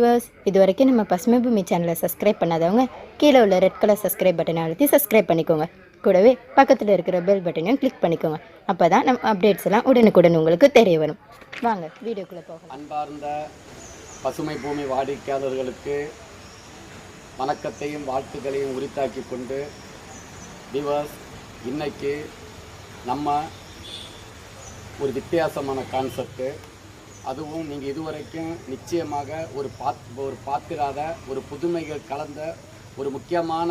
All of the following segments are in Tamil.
வியூவர்ஸ் இது வரைக்கும் நம்ம பசுமை பூமி சேனலை சப்ஸ்கிரைப் பண்ணாதவங்க கீழே உள்ள ரெட் கலர் சப்ஸ்கிரைப் பட்டனை அழுத்தி சப்ஸ்கிரைப் பண்ணிக்கோங்க. கூடவே பக்கத்தில் இருக்கிற பெல் பட்டனையும் கிளிக் பண்ணிக்கோங்க. அப்போ தான் நம்ம அப்டேட்ஸ் எல்லாம் உடனுக்குடன் உங்களுக்கு தெரிய வரும். வாங்க வீடியோக்குள்ளே போகலாம். அன்பார்ந்த பசுமை பூமி வாடிக்கையாளர்களுக்கு வணக்கத்தையும் வாழ்த்துக்களையும் உரித்தாக்கி கொண்டு விவர்ஸ் இன்னைக்கு நம்ம ஒரு வித்தியாசமான கான்செப்ட்டு அதுவும் நீங்கள் இதுவரைக்கும் நிச்சயமாக ஒரு பாத் ஒரு பார்த்திராத ஒரு புதுமைகள் கலந்த ஒரு முக்கியமான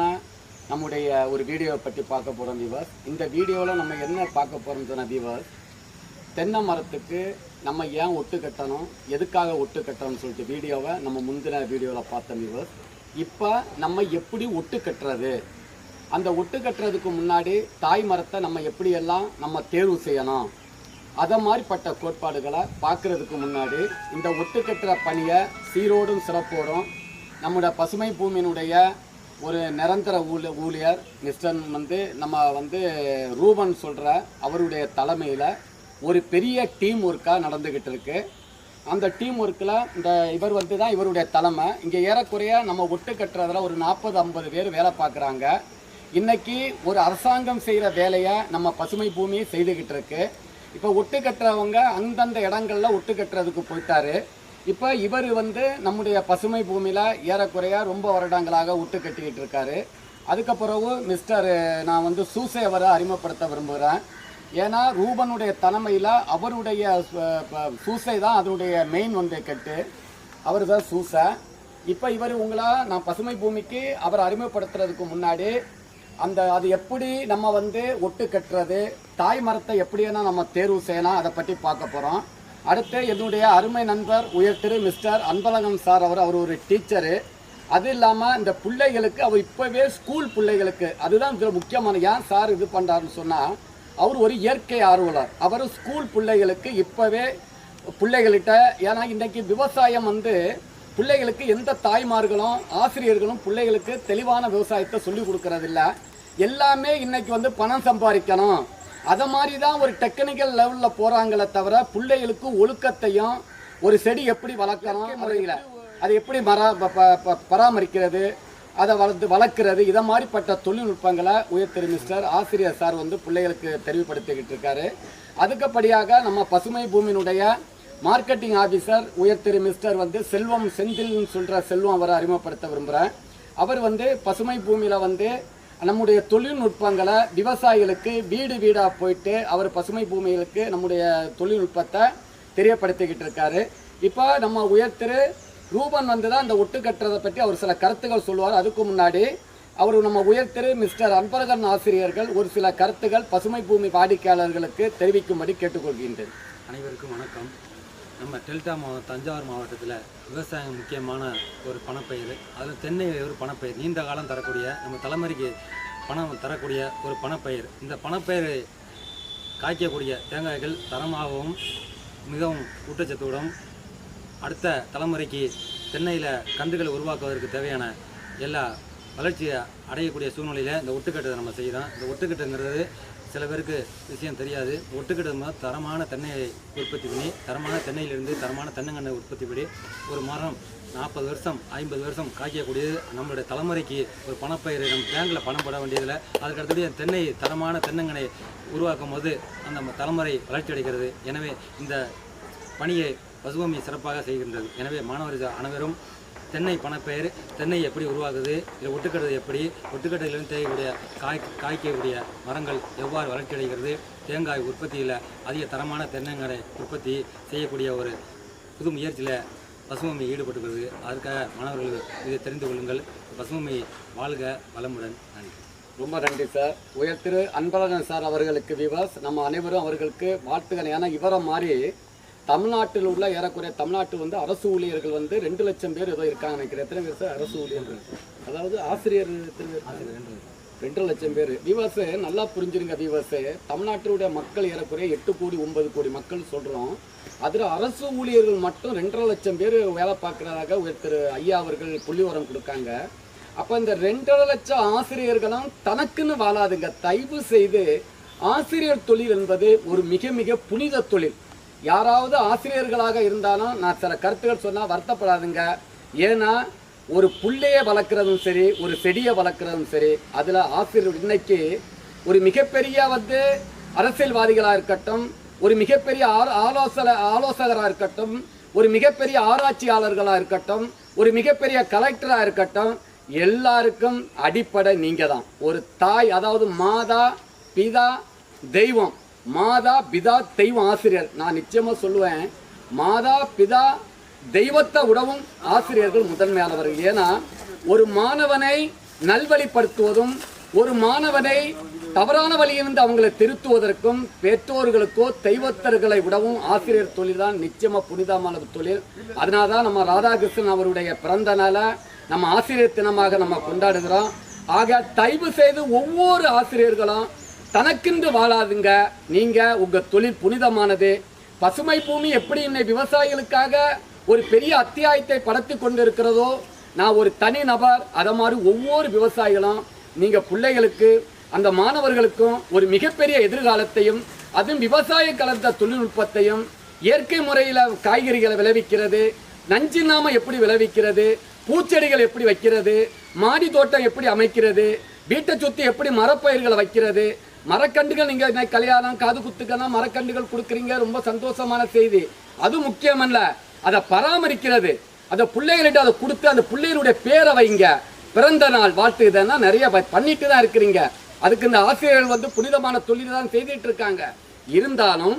நம்முடைய ஒரு வீடியோவை பற்றி பார்க்க போகிறோம் தீவர் இந்த வீடியோவில் நம்ம என்ன பார்க்க போகிறோம் சொன்ன தீவர் தென்னை மரத்துக்கு நம்ம ஏன் ஒட்டு கட்டணும் எதுக்காக ஒட்டு கட்டணும்னு சொல்லிட்டு வீடியோவை நம்ம முந்தின வீடியோவில் பார்த்தோம் தீவர் இப்போ நம்ம எப்படி ஒட்டு கட்டுறது? அந்த ஒட்டு கட்டுறதுக்கு முன்னாடி தாய் மரத்தை நம்ம எப்படியெல்லாம் நம்ம தேர்வு செய்யணும்? அதை மாதிரிப்பட்ட கோட்பாடுகளை பார்க்கறதுக்கு முன்னாடி இந்த ஒட்டு கட்டுற பணியை சீரோடும் சிறப்போடும் நம்முடைய பசுமை பூமியினுடைய ஒரு நிரந்தர ஊழ ஊழியர் மிஸ்டன் வந்து நம்ம வந்து ரூபன் சொல்கிற அவருடைய தலைமையில் ஒரு பெரிய டீம் ஒர்க்காக நடந்துக்கிட்டு இருக்கு. அந்த டீம் ஒர்க்கில் இந்த இவர் வந்து தான் இவருடைய தலைமை. இங்கே ஏறக்குறைய நம்ம ஒட்டு கட்டுறதுல ஒரு நாற்பது ஐம்பது பேர் வேலை பார்க்குறாங்க. இன்றைக்கி ஒரு அரசாங்கம் செய்கிற வேலையை நம்ம பசுமை பூமி செய்துக்கிட்டு இருக்கு. இப்போ ஒட்டு கட்டுறவங்க அந்தந்த இடங்கள்ல ஒட்டு கட்டுறதுக்கு போயிட்டாரு. இப்போ இவர் வந்து நம்முடைய பசுமை பூமியில் ஏறக்குறைய ரொம்ப வருடங்களாக ஒட்டு கட்டிக்கிட்டு இருக்காரு. அதுக்கு மிஸ்டர் நான் வந்து சூசேவரை அவரை அறிமுகப்படுத்த விரும்புகிறேன் ஏன்னா ரூபனுடைய தலைமையில் அவருடைய சூசை தான் அதனுடைய மெயின் வந்து கட்டு. அவர் தான் சூசை. இப்போ இவர் உங்களா நான் பசுமை பூமிக்கு அவர் அறிமுகப்படுத்துறதுக்கு முன்னாடி அந்த அது எப்படி நம்ம வந்து ஒட்டு கட்டுறது தாய் மரத்தை எப்படின்னா நம்ம தேர்வு செய்யலாம் அதை பற்றி பார்க்க போகிறோம் அடுத்து என்னுடைய அருமை நண்பர் உயர் திரு மிஸ்டர் அன்பழகன் சார் அவர் அவர் ஒரு டீச்சரு அது இல்லாமல் இந்த பிள்ளைகளுக்கு அவர் இப்போவே ஸ்கூல் பிள்ளைகளுக்கு அதுதான் இதில் முக்கியமான ஏன் சார் இது பண்ணுறாருன்னு சொன்னால் அவர் ஒரு இயற்கை ஆர்வலர். அவர் ஸ்கூல் பிள்ளைகளுக்கு இப்போவே பிள்ளைகள்கிட்ட ஏன்னா இன்றைக்கி விவசாயம் வந்து பிள்ளைகளுக்கு எந்த தாய்மார்களும் ஆசிரியர்களும் பிள்ளைகளுக்கு தெளிவான விவசாயத்தை சொல்லிக் கொடுக்கறதில்ல. எல்லாமே இன்னைக்கு வந்து பணம் சம்பாதிக்கணும். அதை மாதிரி தான் ஒரு டெக்னிக்கல் லெவலில் போகிறாங்களே தவிர பிள்ளைகளுக்கு ஒழுக்கத்தையும் ஒரு செடி எப்படி வளர்க்கணும் முறையில். அதை எப்படி மரா பராமரிக்கிறது அதை வளர்த்து வளர்க்குறது இதை மாதிரிப்பட்ட தொழில்நுட்பங்களை உயர் திரு மிஸ்டர் ஆசிரியர் சார் வந்து பிள்ளைகளுக்கு தெரிவுபடுத்திக்கிட்டு இருக்காரு. அதுக்கப்படியாக நம்ம பசுமை பூமியினுடைய மார்க்கெட்டிங் ஆஃபீஸர் உயர் திரு மிஸ்டர் வந்து செல்வம் செந்தில்னு சொல்கிற செல்வம் அவரை அறிமுகப்படுத்த விரும்புகிறேன் அவர் வந்து பசுமை பூமியில் வந்து நம்முடைய தொழில்நுட்பங்களை விவசாயிகளுக்கு வீடு வீடாக போயிட்டு அவர் பசுமை பூமிகளுக்கு நம்முடைய தொழில்நுட்பத்தை தெரியப்படுத்திக்கிட்டு இருக்காரு. இப்போ நம்ம உயர்த்திரு ரூபன் வந்து தான் இந்த ஒட்டு கட்டுறதை பற்றி அவர் சில கருத்துக்கள் சொல்லுவார். அதுக்கு முன்னாடி அவர் நம்ம உயர் மிஸ்டர் அன்பரகன் ஆசிரியர்கள் ஒரு சில கருத்துக்கள் பசுமை பூமி வாடிக்கையாளர்களுக்கு தெரிவிக்கும்படி கேட்டுக்கொள்கின்றேன். அனைவருக்கும் வணக்கம். நம்ம டெல்டா மாவட்டம் தஞ்சாவூர் மாவட்டத்தில் விவசாயம் முக்கியமான ஒரு பணப்பயிர். அதில் தென்னை ஒரு பணப்பயிர். நீண்ட காலம் தரக்கூடிய நம்ம தலைமுறைக்கு பணம் தரக்கூடிய ஒரு பணப்பயிர். இந்த பணப்பயிர் காய்க்கக்கூடிய தேங்காய்கள் தரமாகவும் மிகவும் ஊட்டச்சத்துடன் அடுத்த தலைமுறைக்கு தென்னையில் கன்றுகளை உருவாக்குவதற்கு தேவையான எல்லா வளர்ச்சியை அடையக்கூடிய சூழ்நிலையில் இந்த ஒட்டுக்கட்டை நம்ம செய்கிறோம் இந்த ஒட்டுக்கட்டுங்கிறது சில பேருக்கு விஷயம் தெரியாது. ஒட்டுக்கிட்ட தரமான தென்னையை உற்பத்தி பண்ணி தரமான தென்னையிலிருந்து தரமான தென்னங்கண்ணை உற்பத்தி பண்ணி ஒரு மரம் நாற்பது வருஷம் ஐம்பது வருஷம் காய்க்கக்கூடியது நம்மளுடைய தலைமுறைக்கு ஒரு பணப்பயிர் நம்ம பேங்கில் பணம் போட வேண்டியதில் அதுக்கு தென்னை தரமான தென்னங்கனை உருவாக்கும் போது அந்த தலைமுறை வளர்ச்சி அடைகிறது. எனவே இந்த பணியை பசுபூமி சிறப்பாக செய்கின்றது. எனவே மாணவர்கள் அனைவரும் தென்னை பணப்பெயர் தென்னை எப்படி உருவாகுது இல்லை ஒட்டுக்கட்டுறது எப்படி ஒட்டுக்கட்டையிலிருந்து தேயக்கூடிய காய் காய்க்கக்கூடிய மரங்கள் எவ்வாறு வளர்ச்சி அடைகிறது தேங்காய் உற்பத்தியில் அதிக தரமான தென்னங்கரை உற்பத்தி செய்யக்கூடிய ஒரு புது முயற்சியில் பசுமமை ஈடுபட்டுகிறது அதற்காக மாணவர்கள் இதை தெரிந்து கொள்ளுங்கள். பசுமமை வாழ்க வளமுடன். நன்றி. ரொம்ப நன்றி சார். உயர் திரு அன்பழகன் சார் அவர்களுக்கு விவாஸ் நம்ம அனைவரும் அவர்களுக்கு வாழ்த்துக்கள். ஏன்னா இவரை மாதிரி தமிழ்நாட்டில் உள்ள ஏறக்குறைய தமிழ்நாட்டு வந்து அரசு ஊழியர்கள் வந்து ரெண்டு லட்சம் பேர் ஏதோ இருக்காங்க நினைக்கிறேன். எத்தனை பேர் சார்? அரசு ஊழியர்கள். அதாவது ஆசிரியர் எத்தனை பேர் ரெண்டு லட்சம் பேர். விவாஸ் நல்லா புரிஞ்சிருங்க விவாஸ் தமிழ்நாட்டினுடைய மக்கள் ஏறக்குறைய எட்டு கோடி ஒன்பது கோடி மக்கள் சொல்கிறோம் அதில் அரசு ஊழியர்கள் மட்டும் ரெண்டரை லட்சம் பேர் வேலை பார்க்குறதாக ஒருத்தர் திரு ஐயா அவர்கள் புள்ளிவரம் கொடுக்காங்க. அப்போ இந்த ரெண்டரை லட்சம் ஆசிரியர்களும் தனக்குன்னு வாழாதுங்க. தயவு செய்து ஆசிரியர் தொழில் என்பது ஒரு மிக மிக புனித தொழில். யாராவது ஆசிரியர்களாக இருந்தாலும் நான் சில கருத்துக்கள் சொன்னால் வருத்தப்படாதுங்க. ஏன்னா ஒரு புள்ளையை வளர்க்குறதும் சரி ஒரு செடியை வளர்க்குறதும் சரி அதில் ஆசிரியர் இன்னைக்கு ஒரு மிகப்பெரிய வந்து அரசியல்வாதிகளாக இருக்கட்டும் ஒரு மிகப்பெரிய ஆலோசனை ஆலோசகராக இருக்கட்டும் ஒரு மிகப்பெரிய ஆராய்ச்சியாளர்களாக இருக்கட்டும் ஒரு மிகப்பெரிய கலெக்டராக இருக்கட்டும் எல்லாருக்கும் அடிப்படை நீங்கள் தான் ஒரு தாய் அதாவது மாதா பிதா தெய்வம். மாதா பிதா தெய்வம் ஆசிரியர். நான் நிச்சயமாக சொல்லுவேன் மாதா பிதா தெய்வத்தை விடவும் ஆசிரியர்கள் முதன்மையானவர்கள். ஏன்னா ஒரு மாணவனை நல்வழிப்படுத்துவதும் ஒரு மாணவனை தவறான வழியிலிருந்து அவங்களை திருத்துவதற்கும் பெற்றோர்களுக்கோ தெய்வத்தர்களை விடவும் ஆசிரியர் தொழில் தான் நிச்சயமாக புனிதமான தொழில். அதனால தான் நம்ம ராதாகிருஷ்ணன் அவருடைய பிறந்த நாளை நம்ம ஆசிரியர் தினமாக நம்ம கொண்டாடுகிறோம். ஆக தயவு செய்து ஒவ்வொரு ஆசிரியர்களும் தனக்கென்று வாழாதுங்க. நீங்கள் உங்கள் தொழில் புனிதமானது. பசுமை பூமி எப்படி இன்னை விவசாயிகளுக்காக ஒரு பெரிய அத்தியாயத்தை படைத்து கொண்டிருக்கிறதோ நான் ஒரு தனி நபர் அதை மாதிரி ஒவ்வொரு விவசாயிகளும் நீங்கள் பிள்ளைகளுக்கு அந்த மாணவர்களுக்கும் ஒரு மிகப்பெரிய எதிர்காலத்தையும் அதுவும் விவசாய கலந்த தொழில்நுட்பத்தையும் இயற்கை முறையில் காய்கறிகளை விளைவிக்கிறது நஞ்சில்லாம எப்படி விளைவிக்கிறது பூச்செடிகள் எப்படி வைக்கிறது மாடி தோட்டம் எப்படி அமைக்கிறது வீட்டை சுற்றி எப்படி மரப்பயிர்களை வைக்கிறது மரக்கண்டுகள் நீங்க கல்யாணம் காது குத்துக்கெல்லாம் மரக்கண்டுகள் கொடுக்குறீங்க ரொம்ப சந்தோஷமான செய்தி. அது முக்கியமல்ல அதை பராமரிக்கிறது. அதை பிள்ளைகளிட்ட அதை கொடுத்து அந்த பிள்ளைகளுடைய பேரை வைங்க. பிறந்த நாள் வாழ்த்து இதெல்லாம் நிறைய பண்ணிட்டு தான் இருக்கிறீங்க. அதுக்கு இந்த ஆசிரியர்கள் வந்து புனிதமான தொழில் தான் செய்துட்டு இருக்காங்க. இருந்தாலும்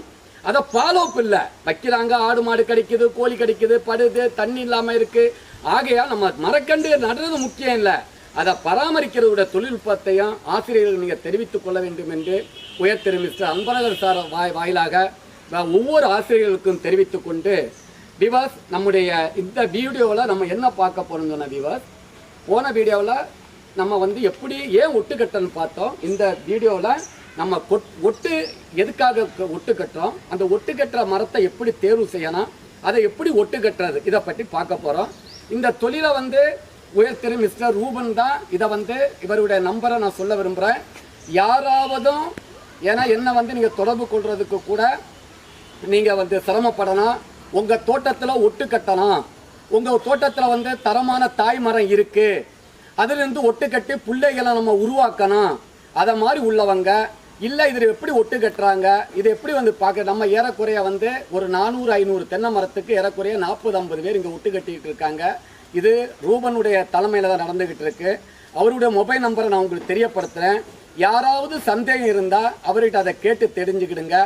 அதை ஃபாலோ இல்லை. வைக்கிறாங்க ஆடு மாடு கிடைக்குது கோழி கிடைக்குது படுது தண்ணி இல்லாமல் இருக்குது ஆகையா நம்ம மரக்கண்டு நடுறது முக்கியம் இல்லை. அதை பராமரிக்கிறதோட தொழில்நுட்பத்தையும் ஆசிரியர்கள் நீங்கள் தெரிவித்துக் கொள்ள வேண்டும் என்று உயர்திரு மிஸ்டர் அன்பழகர் சார் வாய் வாயிலாக நான் ஒவ்வொரு ஆசிரியர்களுக்கும் தெரிவித்துக் கொண்டு விவாஸ் நம்முடைய இந்த வீடியோவில் நம்ம என்ன பார்க்க போகிறோம்னு சொன்ன விவாஸ் போன வீடியோவில் நம்ம வந்து எப்படி ஏன் ஒட்டு கட்டன்னு பார்த்தோம். இந்த வீடியோவில் நம்ம ஒட்டு எதுக்காக ஒட்டு கட்டுறோம் அந்த ஒட்டு கட்டுற மரத்தை எப்படி தேர்வு செய்யணும்? அதை எப்படி ஒட்டு கட்டுறது இதை பற்றி பார்க்க போகிறோம் இந்த தொழிலை வந்து உயர்திரு மிஸ்டர் ரூபன் தான் இதை வந்து இவருடைய நம்பரை நான் சொல்ல விரும்புகிறேன் யாராவதும் ஏன்னா என்ன வந்து நீங்கள் தொடர்பு கொள்றதுக்கு கூட நீங்கள் வந்து சிரமப்படணும் உங்கள் தோட்டத்தில் ஒட்டு கட்டணும் உங்கள் தோட்டத்தில் வந்து தரமான தாய் மரம் இருக்குது அதுலேருந்து ஒட்டு கட்டி பிள்ளைகளை நம்ம உருவாக்கணும் அதை மாதிரி உள்ளவங்க இல்லை இதில் எப்படி ஒட்டு கட்டுறாங்க இது எப்படி வந்து பார்க்க நம்ம ஏறக்குறைய வந்து ஒரு நானூறு ஐநூறு தென்னை மரத்துக்கு ஏறக்குறைய நாற்பது ஐம்பது பேர் இங்கே ஒட்டு கட்டிக்கிட்டு இருக்காங்க. இது ரூபனுடைய தலைமையில் தான் நடந்துக்கிட்டு இருக்கு. அவருடைய மொபைல் நம்பரை நான் உங்களுக்கு தெரியப்படுத்துகிறேன் யாராவது சந்தேகம் இருந்தால் அவர்கிட்ட அதை கேட்டு தெரிஞ்சுக்கிடுங்க.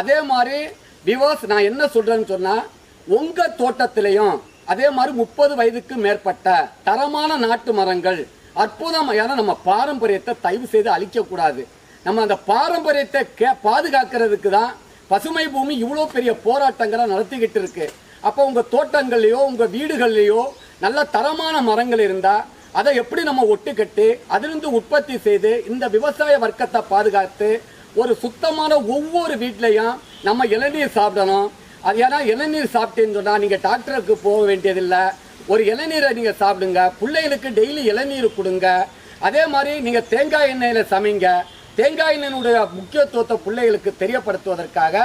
அதே மாதிரி விவாஸ் நான் என்ன சொல்கிறேன்னு சொன்னால் உங்கள் தோட்டத்திலையும் அதே மாதிரி முப்பது வயதுக்கு மேற்பட்ட தரமான நாட்டு மரங்கள் அற்புதமான நம்ம பாரம்பரியத்தை தயவு செய்து அழிக்கக்கூடாது நம்ம அந்த பாரம்பரியத்தை கே பாதுகாக்கிறதுக்கு தான் பசுமை பூமி இவ்வளோ பெரிய போராட்டங்களை நடத்திக்கிட்டு இருக்கு. அப்போ உங்கள் தோட்டங்கள்லையோ உங்கள் வீடுகள்லையோ நல்ல தரமான மரங்கள் இருந்தால் அதை எப்படி நம்ம ஒட்டுக்கட்டு அதிலிருந்து உற்பத்தி செய்து இந்த விவசாய வர்க்கத்தை பாதுகாத்து ஒரு சுத்தமான ஒவ்வொரு வீட்லையும் நம்ம இளநீர் சாப்பிடணும். அது ஏன்னா இளநீர் சாப்பிட்டேன்னு சொன்னால் நீங்கள் டாக்டருக்கு போக வேண்டியதில்லை. ஒரு இளநீரை நீங்கள் சாப்பிடுங்க. பிள்ளைகளுக்கு டெய்லி இளநீர் கொடுங்க. அதே மாதிரி நீங்கள் தேங்காய் எண்ணெயில் சமைங்க. தேங்காய் எண்ணெயினுடைய முக்கியத்துவத்தை பிள்ளைகளுக்கு தெரியப்படுத்துவதற்காக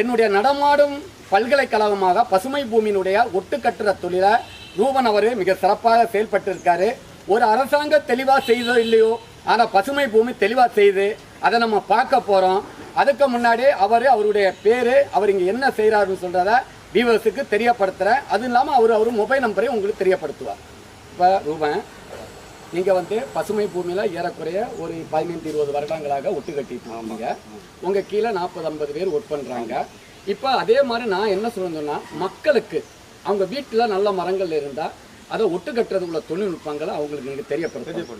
என்னுடைய நடமாடும் பல்கலைக்கழகமாக பசுமை பூமியினுடைய ஒட்டுக்கட்டுற தொழிலை ரூபன் அவர் மிக சிறப்பாக செயல்பட்டு இருக்காரு ஒரு அரசாங்கம் தெளிவாக செய்தோ இல்லையோ ஆனால் பசுமை பூமி தெளிவாக செய்து அதை நம்ம பார்க்க போகிறோம் அதுக்கு முன்னாடி அவர் அவருடைய பேர் அவர் இங்கே என்ன செய்கிறாருன்னு சொல்கிறத வியூவர்ஸுக்கு தெரியப்படுத்துகிறேன் அதுவும் இல்லாமல் அவர் அவர் மொபைல் நம்பரையும் உங்களுக்கு தெரியப்படுத்துவார். இப்போ ரூபன் நீங்கள் வந்து பசுமை பூமியில் ஏறக்குறைய ஒரு பதினைந்து இருபது வருடங்களாக ஒட்டு கட்டிட்டு இருக்கீங்க. உங்கள் கீழே நாற்பது ஐம்பது பேர் ஒர்க் பண்ணுறாங்க இப்போ அதே மாதிரி நான் என்ன சொல்லணும்னா மக்களுக்கு அவங்க வீட்டில் நல்ல மரங்கள் இருந்தால் அதை ஒட்டு கட்டுறது உள்ள தொழில்நுட்பங்களை அவங்களுக்கு நீங்கள் தெரியப்படுத்தணும்.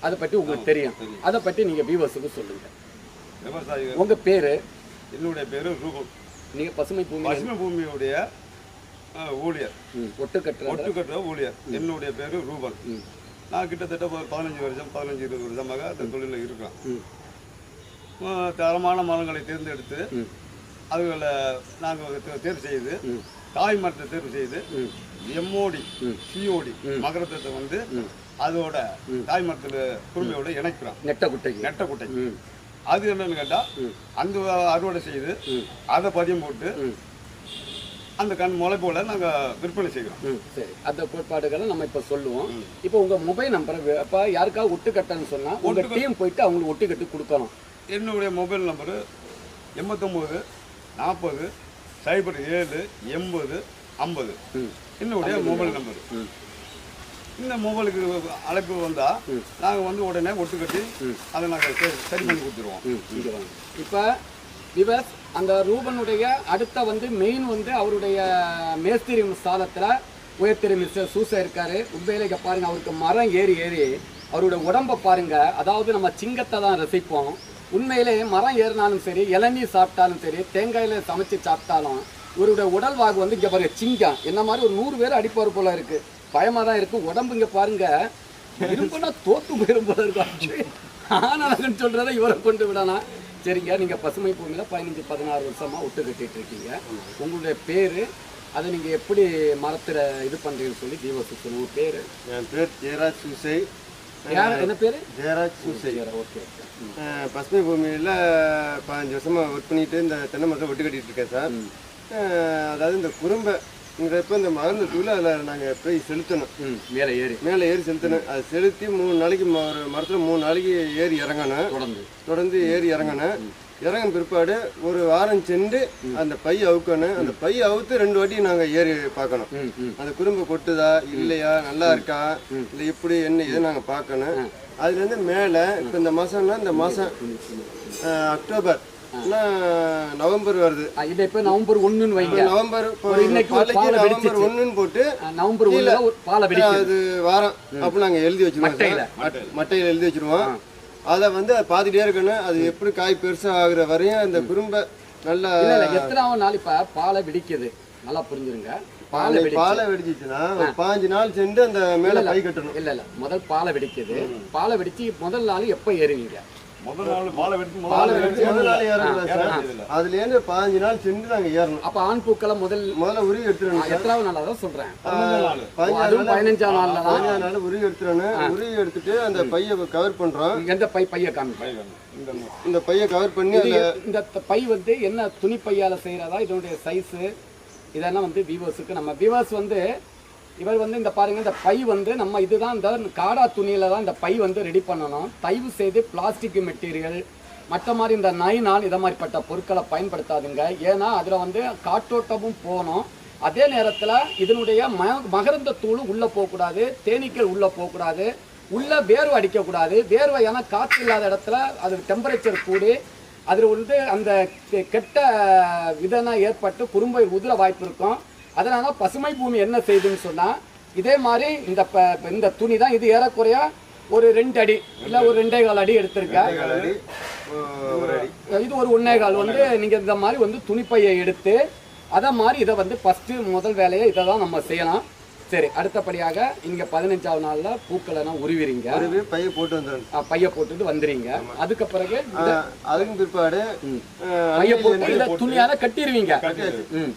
அதை பற்றி உங்களுக்கு தெரியும். அதை பற்றி நீங்கள் வியூவர்ஸுக்கு சொல்லுங்கள் விவசாயிகள். உங்கள் பேர்? என்னுடைய பேர் ரூபம் நீங்கள் பசுமை பூமி பசுமை பூமியுடைய ஊழியர். ஒட்டு கட்டுறது ஒட்டுக்கட்ட ஊழியர். என்னுடைய பேர் ரூபன். நான் கிட்டத்தட்ட ஒரு பதினஞ்சு வருஷம் பதினஞ்சு இருபது வருஷமாக அந்த தொழிலில் இருக்கிறேன். ம். அஹ், தரமான மரங்களை தேர்ந்தெடுத்து. அதுகளை நாங்கள் தேர்வு செய்து. தாய் மரத்தை தேர்வு செய்து. எம்ஓடி. சிஓடி ம். மகரத்தை வந்து. அதோட தாய் மரத்தில் குருமையோட இணைக்கிறோம். நெட்டை குட்டைக்கு. நெட்டை குட்டைக்கு. ம். அது என்னன்னு கேட்டால். அந்த அறுவடை செய்து. அதை பதியம் போட்டு அந்த கண் முளைப்போல நாங்கள் விற்பனை செய்கிறோம். சரி. அந்த கோட்பாடுகளை நம்ம இப்போ சொல்லுவோம். இப்போ உங்க மொபைல் நம்பரை அப்போ யாருக்காவது ஒட்டு கட்டன்னு சொன்னா உங்க டீம் போயிட்டு அவங்களுக்கு ஒட்டு கட்டு கொடுக்கணும். என்னுடைய மொபைல் நம்பரு எண்பத்தொம்போது நாற்பது சைபர் ஏழு எண்பது ஐம்பது. ம். என்னுடைய மொபைல் நம்பர் ம். இந்த மொபைலுக்கு அழைப்பு வந்தால் நாங்கள் வந்து உடனே ஒட்டு கட்டி அதை நாங்கள் சரி பண்ணி கொடுத்துருவோம். இப்போ விவஸ் அந்த ரூபனுடைய அடுத்த வந்து மெயின் வந்து அவருடைய மேஸ்திரி சாதத்தில் உயர்த்திரு மிஸ்டர் சூசா இருக்காரு. உண்மையில இங்க பாருங்க அவருக்கு மரம் ஏறி ஏறி அவருடைய உடம்பை பாருங்க. அதாவது நம்ம சிங்கத்தை தான் ரசிப்போம். உண்மையிலே மரம் ஏறினாலும் சரி இளநீர் சாப்பிட்டாலும் சரி தேங்காயில சமைச்சு சாப்பிட்டாலும் இவருடைய உடல் வாகு வந்து இங்கே பாருங்க சிங்கம். என்ன மாதிரி ஒரு நூறு பேர் அடிப்பார் போல இருக்கு. பயமாக தான் இருக்கு. உடம்பு இங்கே பாருங்க இரும்புனா தோத்து போயிரும் போல இருக்கும் ஆனழகன் சொல்கிறத இவரை கொண்டு விடலாம். சரிங்க நீங்கள் பசுமை பூமியில் பதினஞ்சு பதினாறு வருஷமாக விட்டு கட்டிட்டு இருக்கீங்க. உங்களுடைய பேர் அதை நீங்கள் எப்படி மரத்தில் இது பண்ணுறீங்கன்னு சொல்லி தீபத்து பேர்? என் பேர் ஜெயராஜ் சூசை. யார்? என்ன பேரு? ஜெயராஜ் சூசை ஓகே பசுமை பூமியில் பதினஞ்சு வருஷமாக ஒர்க் பண்ணிட்டு இந்த தென்னை மரத்தை ஒட்டு கட்டிட்டு இருக்கேன் சார். அதாவது இந்த குறும்பைங்கிறப்ப இந்த மருந்து தூள் அதில் நாங்கள் போய் செலுத்தணும். மேலே ஏறி. மேலே ஏறி செலுத்தணும். அதை செலுத்தி மூணு நாளைக்கு ஒரு மரத்தில் மூணு நாளைக்கு ஏறி இறங்கணும். தொடர்ந்து. தொடர்ந்து ஏறி இறங்கணும். இறங்கின பிற்பாடு ஒரு வாரம் சென்று அந்த பை அவுக்கணும். அந்த பை அவுத்து ரெண்டு வாட்டி நாங்கள் ஏறி பார்க்கணும். அந்த குறும்பு கொட்டுதா இல்லையா நல்லா இருக்கா இல்லை இப்படி என்ன இது நாங்கள் பார்க்கணும். அதுலேருந்து மேலே இப்போ இந்த மாதம்னா இந்த மாதம் அக்டோபர் நவம்பர் வருது. இதை இப்போ நவம்பர் ஒண்ணுன்னு வைங்க. November November. ஒன்றுன்னு போட்டு நவம்பர் பாலை வெடிக்குது அது வாரம் அப்போ நாங்கள் எழுதி வச்சிருவோம் மட்டையில. சார். மட்டையில் எழுதி வச்சிருவோம். அதை வந்து அதை பார்த்துட்டே இருக்கணும். அது எப்படி காய் பெருசாக ஆகுற வரையும் அந்த குறும்பை நல்லா எத்தனாவது நாள் இப்ப பாலை வெடிக்குது. நல்லா புரிஞ்சுருங்க. பாலை பாலை வெடிச்சு பாலை வெடிச்சிச்சுன்னா பாஞ்சு நாள் சென்று அந்த மேலே பை கட்டணும். இல்ல இல்ல. முதல் பாலை வெடிக்குது. பாலை வெடிச்சு முதல் நாள் எப்ப ஏறுவீங்க? முதல் நாள் பாலை முதல் நாள் சார். ஏறணும். அதுலேருந்து பாஞ்சு நாள் சென்று நாங்கள் ஏறணும். அப்ப ஆண் பூக்களை முதல் முதல்ல உருவி எடுத்துடணும் எத்தனாவது நாள் அதான் சொல்றேன். பதினஞ்சாம் நாள். பதினஞ்சு அதுவும் பதினஞ்சாம் நாள்ல தான். பதினஞ்சு நாள் உருவி எடுத்துடணும். உருவி எடுத்துட்டு அந்த பையை கவர் பண்றோம். எந்த பை? பைய காமிப்பேன் இந்த இந்த பையை கவர் பண்ணி இந்த பை வந்து என்ன துணி பையால செய்யறதா? இதனுடைய சைஸ் இதெல்லாம் வந்து விவோஸுக்கு நம்ம விவோஸ் வந்து இவர் வந்து இந்த பாருங்க இந்த பை வந்து நம்ம இதுதான் இந்த காடா துணியில தான் இந்த பை வந்து ரெடி பண்ணணும். தயவு செய்து பிளாஸ்டிக் மெட்டீரியல் மற்ற மாதிரி இந்த நைனால் இதை மாதிரிப்பட்ட பொருட்களை பயன்படுத்தாதுங்க. ஏன்னா அதில் வந்து காற்றோட்டமும் போகணும். அதே நேரத்தில் இதனுடைய ம மகரந்த தூள் உள்ளே போகக்கூடாது தேனீக்கள் உள்ளே போகக்கூடாது உள்ளே வேர்வை அடிக்கக்கூடாது. வேர்வை ஏன்னா காற்று இல்லாத இடத்துல அது டெம்பரேச்சர் கூடி. அதில் வந்து அந்த கெ- கெட்ட விதனா ஏற்பட்டு குறும்பை உதிர வாய்ப்பு இருக்கும். அதனால பசுமை பூமி என்ன செய்யுதுன்னு சொன்னால் இதே மாதிரி இந்த ப இந்த துணி தான் இது ஏறக்குறைய ஒரு ரெண்டு அடி இல்லை ஒரு ரெண்டே கால் அடி எடுத்திருக்கேன் இது ஒரு ஒன்னே கால். வந்து நீங்கள் இந்த மாதிரி வந்து துணிப்பையை எடுத்து அதை மாதிரி இதை வந்து ஃபஸ்ட்டு முதல் வேலையை இதை தான் நம்ம செய்யலாம். சரி அடுத்தபடியாக இங்கே பதினஞ்சாவது நாளில் பூக்களை எல்லாம் உருவிறீங்க உருவி பையை போட்டு வந்துடணும் அஹ் பைய போட்டுட்டு வந்துறீங்க அதுக்கு பிறகு அதுக்கும் பிற்பாடு பைய போட்டு இதை துணியால கட்டிடுவீங்க.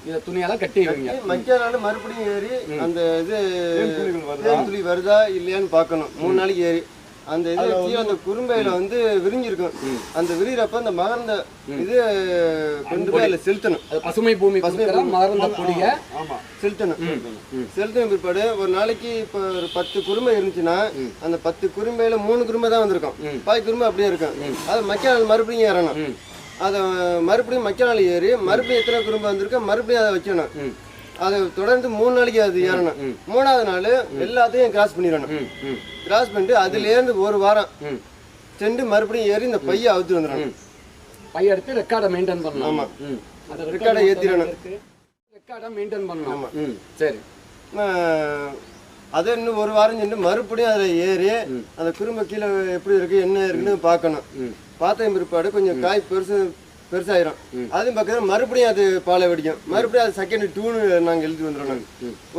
இதை துணியால கட்டிடுவீங்க. மக்கிய நாள் மறுபடியும் ஏறி அந்த இது வருதா? இல்லையான்னு பார்க்கணும். மூணு நாளைக்கு ஏறி. அந்த இது கீழே அந்த குறும்பையில வந்து விரிஞ்சிருக்கும். அந்த விரிகிறப்ப அந்த மகர்ந்த இது கொண்டு போய் அதில் செலுத்தணும். அது பசுமை பூமி கொடுக்குற மறந்த பொடியை செலுத்தணும். செலுத்தின பிற்பாடு ஒரு நாளைக்கு இப்போ ஒரு பத்து குறும்பை இருந்துச்சுன்னா அந்த பத்து குறும்பையில மூணு குறும்பை தான் வந்திருக்கும். பாதி குறும்பை அப்படியே இருக்கும். அது மக்கிய நாள் மறுபடியும் ஏறணும். அதை மறுபடியும் மக்கிய நாள் ஏறி மறுபடியும் எத்தனை குறும்பை வந்திருக்கோ மறுபடியும் அதை வைக்கணும் அதை தொடர்ந்து மூணு நாளைக்கு அது ஏறணும். மூணாவது நாள் எல்லாத்தையும் கிராஸ் பண்ணிடணும். கிராஸ் பண்ணிட்டு அதுலேருந்து ஒரு வாரம் சென்று மறுபடியும் ஏறி இந்த பையை அவுத்து வந்துடணும். பைய எடுத்து ரெக்கார்டை மெயின்டைன் பண்ணணும். ஆமா. ம். அந்த ரெக்கார்டை ஏத்திடணும். ரெக்கார்டை மெயின்டைன் பண்ணணும். ம். சரி. அதை இன்னும் ஒரு வாரம் சென்று மறுபடியும் அதில் ஏறி அந்த குறும்பை கீழே எப்படி இருக்கு என்ன இருக்குன்னு பார்க்கணும். பார்த்த பிற்பாடு கொஞ்சம் காய் பெருசு பெருசாயிரும். அதுவும் பக்கத்தில் மறுபடியும் அது பாலை வெடிக்கும். மறுபடியும் அது செகண்ட் டூன்னு நாங்கள் எழுதி வந்துடணும்.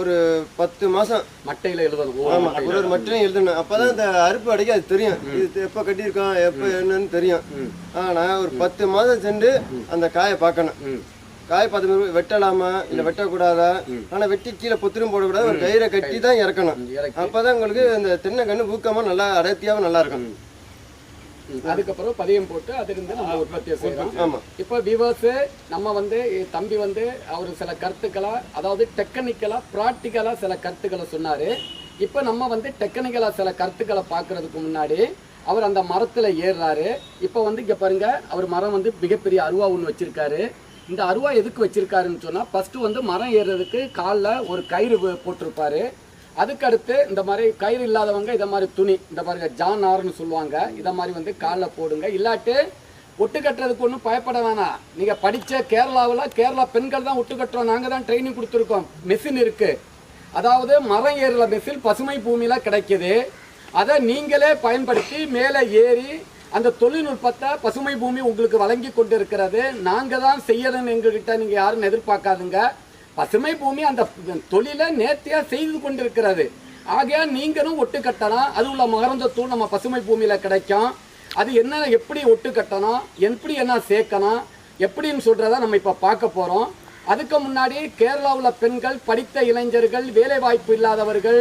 ஒரு பத்து மாதம் மட்டையில எழுதணும் ஓ, ஆமா மட்டையில. ஒரு ஒரு மட்டும் எழுதணும். அப்பதான் இந்த அறுப்பு அடைக்க அது தெரியும். இது எப்ப கட்டியிருக்கோம் எப்ப என்னன்னு தெரியும். ஆனா ஒரு பத்து மாதம் சென்று அந்த காயை பார்க்கணும். காய் பார்த்த வெட்டலாமா? இல்ல வெட்டக்கூடாதா? ஆனா வெட்டி கீழே பொத்திரும் போடக்கூடாது? ஒரு கயிறை கட்டி தான் இறக்கணும். இறக்கி. அப்பதான் உங்களுக்கு இந்த தென்னை கண்ணு ஊக்கமா நல்லா அடர்த்தியாவும் நல்லா இருக்கும். அதுக்கப்புறம் பதியம் போட்டு அதிலிருந்து நம்ம உற்பத்தியை செய்யறோம் ஆமா. இப்போ விவர்ஸ் நம்ம வந்து தம்பி வந்து அவர் சில கருத்துக்களா அதாவது டெக்னிக்கலா ப்ராக்டிக்கலா சில கருத்துக்களை சொன்னாரு. இப்போ நம்ம வந்து டெக்னிக்கலா சில கருத்துக்களை பார்க்கறதுக்கு முன்னாடி அவர் அந்த மரத்துல ஏறுறாரு. இப்போ வந்து இங்க பாருங்க அவர் மரம் வந்து மிகப்பெரிய அருவா ஒன்று வச்சிருக்காரு. இந்த அருவா எதுக்கு வச்சிருக்காருன்னு சொன்னா ஃபர்ஸ்ட் வந்து மரம் ஏறுறதுக்கு காலில் ஒரு கயிறு போட்டிருப்பாரு. அதுக்கடுத்து இந்த மாதிரி கயிறு இல்லாதவங்க இதை மாதிரி துணி இந்த பாருங்க ஜான் ஆறுன்னு சொல்லுவாங்க இதை மாதிரி வந்து காலில் போடுங்க. இல்லாட்டு ஒட்டு கட்டுறதுக்கு ஒன்றும் பயப்பட வேணாம். நீங்கள் படித்த கேரளாவில் கேரளா பெண்கள் தான் ஒட்டு கட்டுறோம். நாங்கள் தான் ட்ரைனிங் கொடுத்துருக்கோம். மெஷின் இருக்குது அதாவது மரம் ஏறுற மெஷின் பசுமை பூமியில் கிடைக்கிது. அதை நீங்களே பயன்படுத்தி மேலே ஏறி அந்த தொழில்நுட்பத்தை பசுமை பூமி உங்களுக்கு வழங்கி கொண்டு இருக்கிறது நாங்கள் தான் செய்யணும்னு எங்ககிட்ட நீங்கள் யாரும் எதிர்பார்க்காதுங்க. பசுமை பூமி அந்த தொழிலை நேர்த்தியாக செய்து கொண்டிருக்கிறது. ஆகையால் நீங்களும் ஒட்டு கட்டலாம். அது உள்ள மகரந்தத்தூள் நம்ம பசுமை பூமியில் கிடைக்கும். அது என்ன எப்படி ஒட்டு கட்டணும்? எப்படி என்ன சேர்க்கணும்? எப்படின்னு சொல்கிறத நம்ம இப்போ பார்க்க போகிறோம் அதுக்கு முன்னாடி கேரளாவில் பெண்கள் படித்த இளைஞர்கள் வேலை வாய்ப்பு இல்லாதவர்கள்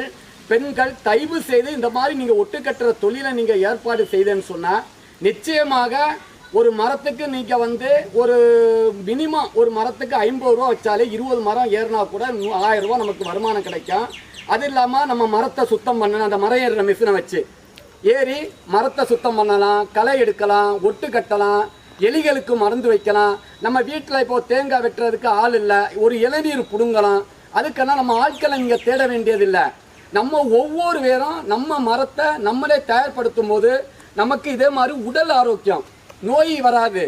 பெண்கள் தயவு செய்து இந்த மாதிரி நீங்கள் ஒட்டு கட்டுற தொழிலை நீங்கள் ஏற்பாடு செய்தேன்னு சொன்னால் நிச்சயமாக ஒரு மரத்துக்கு நீங்கள் வந்து ஒரு மினிமம் ஒரு மரத்துக்கு ஐம்பது ரூபா வச்சாலே இருபது மரம் ஏறினா கூட நூ- ஆயிரம் ரூபா நமக்கு வருமானம் கிடைக்கும். அது இல்லாமல் நம்ம மரத்தை சுத்தம் பண்ணணும். அந்த மரம் ஏறுற மிஷினை வச்சு. ஏறி மரத்தை சுத்தம் பண்ணலாம் களை எடுக்கலாம் ஒட்டு கட்டலாம் எலிகளுக்கு மருந்து வைக்கலாம். நம்ம வீட்டில் இப்போ தேங்காய் வெட்டுறதுக்கு ஆள் இல்லை. ஒரு இளநீர் பிடுங்கலாம். அதுக்கெல்லாம் நம்ம ஆட்களை இங்கே தேட வேண்டியதில்லை. நம்ம ஒவ்வொரு பேரும் நம்ம மரத்தை நம்மளே தயார்படுத்தும் போது நமக்கு இதே மாதிரி உடல் ஆரோக்கியம். நோய் வராது.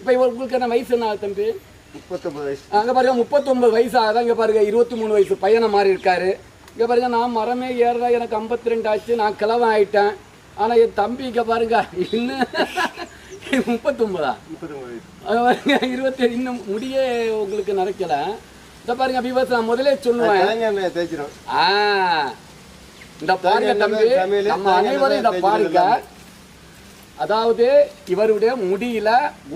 இப்போ உங்களுக்கு என்ன வயசு என்ன தம்பி? முப்பத்தொன்பது வயசு. அங்கே பாருங்க முப்பத்தொன்பது வயசு ஆகுது. இங்கே பாருங்க இருபத்தி மூணு வயசு பையனை மாதிரி இருக்காரு. இங்கே பாருங்க நான் மரமே ஏறுற எனக்கு ஐம்பத்தி ரெண்டு ஆச்சு. நான் கிழவன் ஆயிட்டேன். ஆனால் என் தம்பி இங்கே பாருங்க இன்னும் அது பாருங்க இருபத்தேழு இன்னும் முடியே உங்களுக்கு நடக்கல. இதை பாருங்க விவசாயம் நான் முதலே சொல்லுவேன். ஆ. இந்த பாருங்க தம்பி நம்ம அனைவரும் இதை பாருங்க. அதாவது இவருடைய முடியில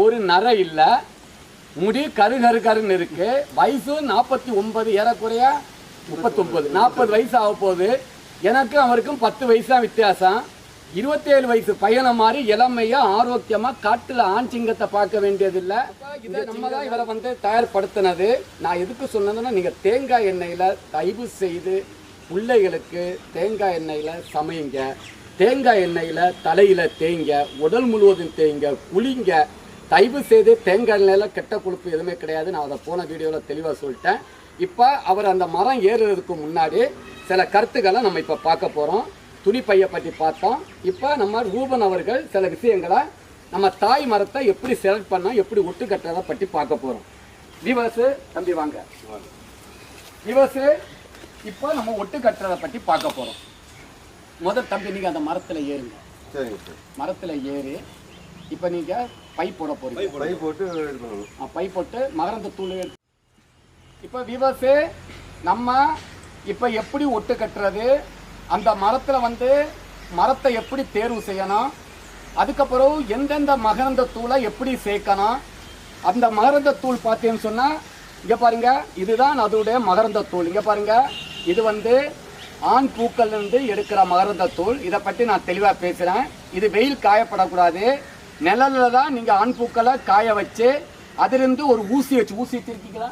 ஒரு நரை இல்லை. முடி கரு கரு கருன்னு இருக்கு. வயசு நாற்பத்தி ஒன்பது ஏறக்குறைய முப்பத்தொன்பது. நாற்பது வயசு ஆக போகுது. எனக்கும் அவருக்கும் பத்து வயசு தான் வித்தியாசம். இருபத்தேழு வயசு பையனை மாதிரி இளமையா ஆரோக்கியமா காட்டுல ஆண் சிங்கத்தை பார்க்க வேண்டியதில்லை. இதை நம்ம தான் இவரை வந்து தயார்படுத்தினது. நான் எதுக்கு சொன்னதுன்னா நீங்க தேங்காய் எண்ணெயில தயவு செய்து பிள்ளைகளுக்கு தேங்காய் எண்ணெயில சமையுங்க. தேங்காய் எண்ணெயில தலையில தேய்ங்க உடல் முழுவதும் தேய்ங்க குளிங்க தயவு செய்து தேங்காய் எண்ணெயில கெட்ட கொழுப்பு எதுவுமே கிடையாது. நான் அதை போன வீடியோவில் தெளிவாக சொல்லிட்டேன். இப்போ அவர் அந்த மரம் ஏறுறதுக்கு முன்னாடி சில கருத்துக்களை நம்ம இப்போ பார்க்க போகிறோம் துணி பையை பற்றி பார்த்தோம். இப்போ நம்ம ரூபன் அவர்கள் சில விஷயங்களை நம்ம தாய் மரத்தை எப்படி செலக்ட் பண்ணோம் எப்படி ஒட்டு கட்டுறதை பற்றி பார்க்க போகிறோம் விவசு தம்பி வாங்க. விவசு இப்போ நம்ம ஒட்டு கட்டுறதை பற்றி பார்க்க போகிறோம் முதல் தம்பி நீங்கள் அந்த மரத்தில் ஏறுங்க. சரிங்க சார். மரத்தில் ஏறி இப்போ நீங்கள் பை போட போகிறீங்க பை போட்டு பை போட்டு மகரந்த தூள் இப்போ விவசு நம்ம இப்போ எப்படி ஒட்டு கட்டுறது? அந்த மரத்தில் வந்து மரத்தை எப்படி தேர்வு செய்யணும்? அதுக்கப்புறம் எந்தெந்த மகரந்த தூளை எப்படி சேர்க்கணும்? அந்த மகரந்த தூள் பார்த்தீங்கன்னு சொன்னால் இங்கே பாருங்க இதுதான் அதோடைய மகரந்த தூள். இங்கே பாருங்க இது வந்து ஆண் பூக்கள்ல இருந்து எடுக்கிற மகரந்த தூள் இதை பற்றி நான் தெளிவாக பேசுகிறேன் இது வெயில் காயப்படக்கூடாது. நிழல்ல தான் நீங்கள் ஆண் பூக்களை காய வச்சு அதிலிருந்து ஒரு ஊசி வச்சு ஊசி வச்சிருக்கீங்களா?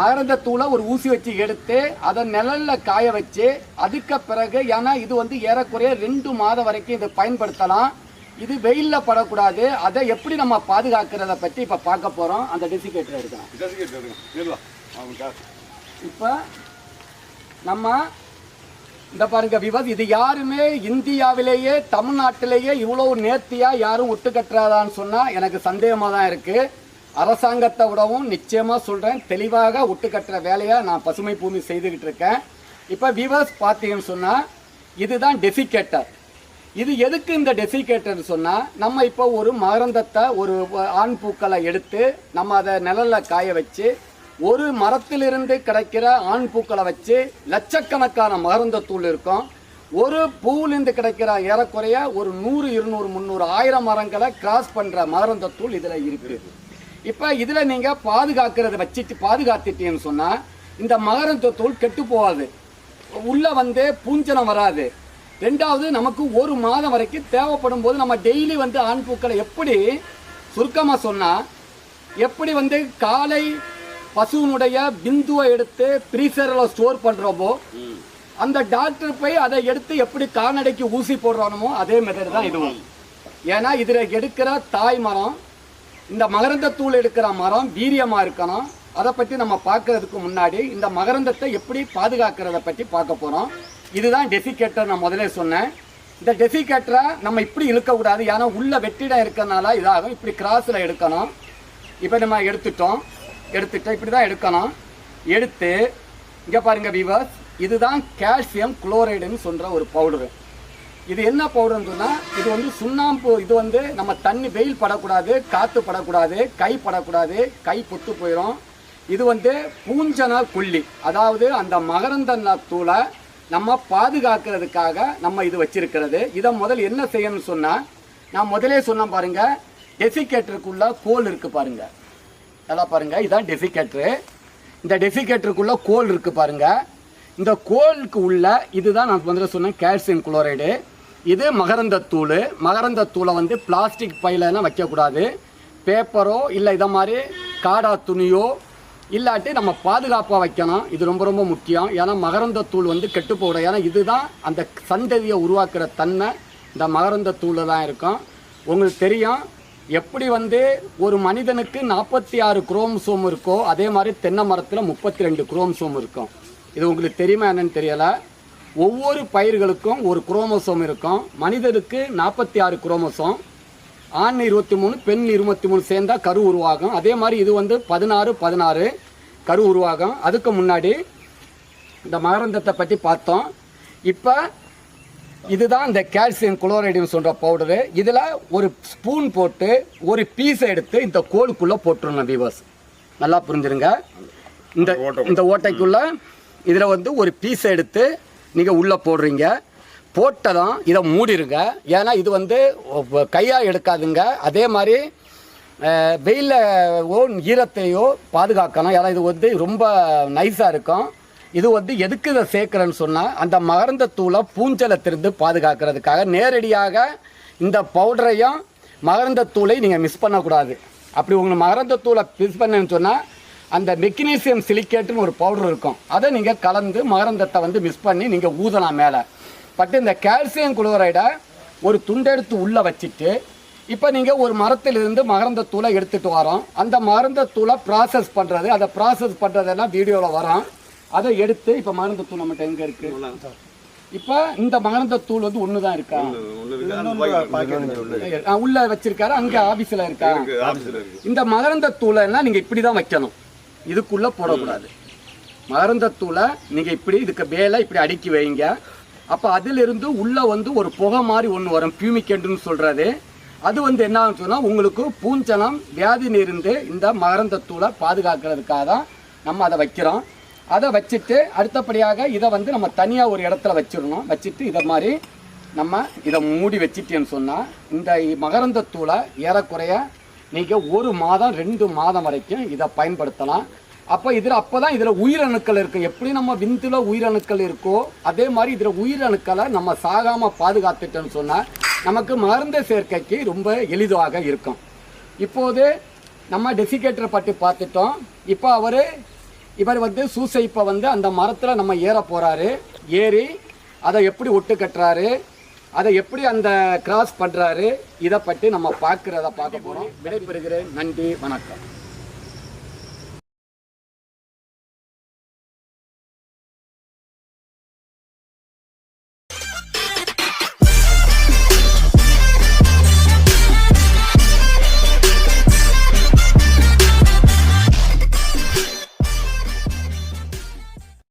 மகரந்த தூளை ஒரு ஊசி வச்சு எடுத்து அதை நிழல்ல காய வச்சு அதுக்கு பிறகு ஏன்னா இது வந்து ஏறக்குறைய ரெண்டு மாதம் வரைக்கும் இதை பயன்படுத்தலாம். இது வெயில்ல படக்கூடாது. அதை எப்படி நம்ம பாதுகாக்கிறத பற்றி இப்போ பார்க்க போறோம். அந்த டெசிகேட்டர் எடுக்கலாம் இப்போ நம்ம இந்த பாருங்க விவாத் இது யாருமே இந்தியாவிலேயே தமிழ்நாட்டிலேயே இவ்வளவு நேர்த்தியா யாரும் ஒட்டுக்கட்டுறாதான்னு சொன்னா எனக்கு சந்தேகமா தான் இருக்கு. அரசாங்கத்தை விடவும் நிச்சயமா சொல்றேன் தெளிவாக ஒட்டுக்கட்டுற வேலையை நான் பசுமை பூமி செய்துகிட்டு இருக்கேன். இப்போ விவாஸ் பார்த்தீங்கன்னு சொன்னா இதுதான் டெசிகேட்டர் இது எதுக்கு இந்த டெசிகேட்டர்னு சொன்னா நம்ம இப்போ ஒரு மகரந்தத்தை ஒரு ஆண் பூக்களை எடுத்து நம்ம அதை நிழலில் காய வச்சு ஒரு மரத்திலிருந்து கிடைக்கிற ஆண் பூக்களை வச்சு லட்சக்கணக்கான மகரந்தத்தூள் இருக்கும். ஒரு பூவிலிருந்து கிடைக்கிற ஏறக்குறைய ஒரு நூறு இருநூறு முந்நூறு ஆயிரம் மரங்களை கிராஸ் மகரந்த தூள் இதில் இருக்கிறது இப்போ இதில் நீங்கள் பாதுகாக்கிறத வச்சுட்டு பாதுகாத்துட்டீங்கன்னு சொன்னால் இந்த மகரந்தத்தூள் கெட்டு போகாது. உள்ளே வந்து பூஞ்சனம் வராது. ரெண்டாவது நமக்கு ஒரு மாதம் வரைக்கும் தேவைப்படும் போது நம்ம டெய்லி வந்து ஆண் பூக்களை எப்படி சுருக்கமாக சொன்னால் எப்படி வந்து காலை பசுவினுடைய பிந்துவை எடுத்து ஃப்ரீசரில் ஸ்டோர் பண்ணுறோமோ அந்த டாக்டர் போய் அதை எடுத்து எப்படி கால்நடைக்கு ஊசி போடுறானோ அதே மெத்தட் தான் இதுவும். ஏன்னா இதில் எடுக்கிற தாய் மரம் இந்த மகரந்தத்தூள் எடுக்கிற மரம் வீரியமாக இருக்கணும் அதை பற்றி நம்ம பார்க்கறதுக்கு முன்னாடி இந்த மகரந்தத்தை எப்படி பாதுகாக்கிறத பற்றி பார்க்க போகிறோம் இதுதான் டெசிகேட்டர் நான் முதல்ல சொன்னேன். இந்த டெசிகேட்டரை நம்ம இப்படி இழுக்கக்கூடாது. ஏன்னா உள்ள வெற்றிடம் இருக்கறனால இதாகும். இப்படி கிராஸில் எடுக்கணும். இப்போ நம்ம எடுத்துட்டோம். எடுத்துட்டோம் இப்படி தான் எடுக்கணும் எடுத்து இங்கே பாருங்கள் வீவர்ஸ் இதுதான் கால்சியம் குளோரைடுன்னு சொல்கிற ஒரு பவுடரு இது என்ன பவுடர்னு சொன்னால் இது வந்து சுண்ணாம்பு இது வந்து நம்ம தண்ணி வெயில் படக்கூடாது காற்று படக்கூடாது கை படக்கூடாது கை பொத்து போயிடும் இது வந்து பூஞ்சன கொல்லி அதாவது அந்த மகரந்த தூளை நம்ம பாதுகாக்கிறதுக்காக நம்ம இது வச்சிருக்கிறது. இதை முதல் என்ன செய்யணும்னு சொன்னால் நான் முதலே சொன்னேன் பாருங்கள் டெசிகேட்டருக்குள்ள கோல் இருக்குது பாருங்கள் நல்லா பாருங்கள் இதுதான் டெஃபிகேட்ரு இந்த டெஃபிகேட்டருக்குள்ளே கோல் இருக்குது பாருங்கள் இந்த கோலுக்கு உள்ள இதுதான் நான் வந்து சொன்னேன் கால்சியம் குளோரைடு இது மகரந்தத்தூள் மகரந்தத்தூளை வந்து பிளாஸ்டிக் பையிலலாம் வைக்கக்கூடாது. பேப்பரோ இல்லை இதை மாதிரி காடா துணியோ இல்லாட்டி நம்ம பாதுகாப்பாக வைக்கணும். இது ரொம்ப ரொம்ப முக்கியம். ஏன்னா மகரந்தத்தூள் வந்து கெட்டு போகிற ஏன்னா இதுதான் அந்த சந்ததியை உருவாக்குற தன்மை. இந்த மகரந்தத்தூளில் தான் இருக்கும். உங்களுக்கு தெரியும் எப்படி வந்து ஒரு மனிதனுக்கு நாற்பத்தி ஆறு குரோம்சோம் இருக்கோ அதே மாதிரி தென்னை மரத்தில் முப்பத்தி ரெண்டு குரோம்சோம் இருக்கும். இது உங்களுக்கு தெரியுமா என்னன்னு தெரியலை? ஒவ்வொரு பயிர்களுக்கும் ஒரு குரோமோசோம் இருக்கும். மனிதனுக்கு நாற்பத்தி ஆறு குரோமோசோம் ஆண் இருபத்தி மூணு பெண் இருபத்தி மூணு சேர்ந்தால் கரு உருவாகும். அதே மாதிரி இது வந்து பதினாறு பதினாறு கரு உருவாகும். அதுக்கு முன்னாடி இந்த மகரந்தத்தை பற்றி பார்த்தோம். இப்போ இதுதான் இந்த கால்சியம் குளோரைடுன்னு சொல்கிற பவுடரு இதில் ஒரு ஸ்பூன் போட்டு ஒரு பீஸை எடுத்து இந்த கோலுக்குள்ளே போட்டுருணும் விவர்ஸ் நல்லா புரிஞ்சுருங்க? இந்த இந்த ஓட்டைக்குள்ளே இதில் வந்து ஒரு பீஸை எடுத்து நீங்கள் உள்ளே போடுறீங்க. போட்டதும் இதை மூடிருங்க. ஏன்னா இது வந்து கையாக எடுக்காதுங்க. அதே மாதிரி வெயிலோ ஈரத்தையோ பாதுகாக்கணும். ஏன்னா இது வந்து ரொம்ப நைஸாக இருக்கும். இது வந்து எதுக்கு இதை சேர்க்குறேன்னு சொன்னால் அந்த மகரந்த தூளை பூஞ்சலத்திலிருந்து பாதுகாக்கிறதுக்காக நேரடியாக இந்த பவுடரையும் மகரந்த தூளை நீங்கள் மிஸ் பண்ணக்கூடாது. அப்படி உங்களுக்கு மகரந்த தூளை மிஸ் பண்ணேன்னு சொன்னால் அந்த மெக்னீசியம் சிலிக்கேட்டுன்னு ஒரு பவுடர் இருக்கும். அதை நீங்கள் கலந்து மகரந்தத்தை வந்து மிஸ் பண்ணி நீங்கள் ஊதலாம் மேலே. பட் இந்த கால்சியம் குளோரைடை ஒரு துண்டெடுத்து உள்ளே வச்சுட்டு இப்போ நீங்கள் ஒரு மரத்திலிருந்து மகரந்த தூளை எடுத்துகிட்டு வரோம். அந்த மகரந்த தூளை ப்ராசஸ் பண்ணுறது அதை ப்ராசஸ் பண்ணுறதெல்லாம் வீடியோவில் வரோம். அதை எடுத்து இப்போ மகரந்த தூள் நம்மகிட்ட எங்கே இருக்குது இப்போ இந்த மகரந்த தூள் வந்து ஒன்று தான் இருக்கா? உள்ள வச்சிருக்காரு? அங்கே ஆஃபீஸில் இருக்கா? இந்த மகரந்த தூளை எல்லாம் நீங்கள் இப்படி தான் வைக்கணும். இதுக்குள்ளே போடக்கூடாது. மகரந்தத்தூளை நீங்கள் இப்படி இதுக்கு மேலே இப்படி அடுக்கி வைங்க. அப்போ அதிலிருந்து உள்ளே வந்து ஒரு புகை மாதிரி ஒன்று வரும். பியூமிக்கெண்டுன்னு சொல்கிறது அது வந்து என்ன சொன்னால் உங்களுக்கு பூஞ்சனம் வியாதி இருந்து இந்த மகரந்தத்தூளை பாதுகாக்கிறதுக்காக தான் நம்ம அதை வைக்கிறோம். அதை வச்சுட்டு அடுத்தபடியாக இதை வந்து நம்ம தனியாக ஒரு இடத்துல வச்சிடணும். வச்சுட்டு இதை மாதிரி நம்ம இதை மூடி வச்சிட்டேன்னு சொன்னால் இந்த மகரந்தத்தூளை ஏறக்குறைய நீங்கள் ஒரு மாதம் ரெண்டு மாதம் வரைக்கும் இதை பயன்படுத்தலாம். அப்போ இதில் அப்போ தான் இதில் உயிரணுக்கள் இருக்கும் எப்படி நம்ம விந்துல உயிரணுக்கள் இருக்கோ அதே மாதிரி இதில் உயிரணுக்களை நம்ம சாகாமல் பாதுகாத்துட்டோன்னு சொன்னால் நமக்கு மருந்து சேர்க்கைக்கு ரொம்ப எளிதாக இருக்கும். இப்போது நம்ம டெசிகேட்டரை பற்றி பார்த்துட்டோம். இப்போ அவர் இவர் வந்து சூசைப்பை வந்து அந்த மரத்தில் நம்ம ஏற போகிறாரு ஏறி அதை எப்படி ஒட்டு கட்டுறாரு அதை எப்படி அந்த கிராஸ் பண்ணுறாரு இதை பற்றி நம்ம பார்க்குறத பார்க்க போகிறோம் விடைபெறுகிறேன். நன்றி வணக்கம்.